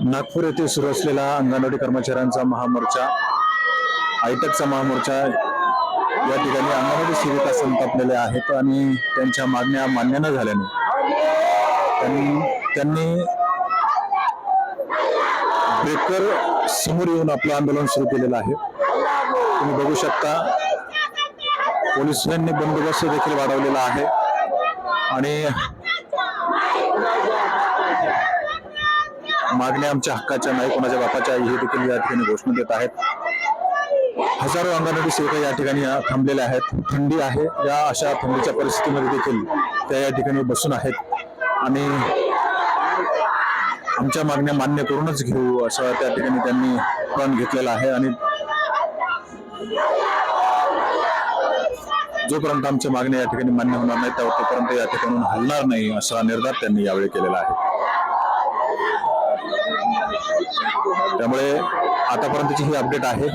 नागपूर येथे सुरू असलेला अंगणवाडी कर्मचाऱ्यांचा महामोर्चा आयटकचा महामोर्चा या ठिकाणी अंगणवाडी सेविका संतापलेल्या आहेत आणि त्यांच्या मागण्या मान्य न झाल्याने त्यांनी बेकर समोर येऊन आपलं आंदोलन सुरू केलेलं आहे. तुम्ही बघू शकता पोलिसांनी बंदोबस्त देखील वाढवलेला आहे. आणि मागण्या आमच्या हक्काच्या नाही कोणाच्या बापाच्या हे देखील या ठिकाणी घोषणा देत आहेत. हजारो अंगणवाडी सेविका या ठिकाणी थांबलेल्या आहेत. थंडी आहे. या अशा थंडीच्या परिस्थितीमध्ये देखील त्या या ठिकाणी बसून आहेत. आणि आमच्या मागण्या मान्य करूनच घेऊ असं त्या ठिकाणी त्यांनी प्रण घेतलेला आहे आणि जोपर्यंत आमच्या मागण्या या ठिकाणी मान्य होणार नाही त्या तोपर्यंत या ठिकाणून हलणार नाही असा निर्धार त्यांनी यावेळी केलेला आहे. त्यामुळे आतापर्यंतची ही अपडेट आहे.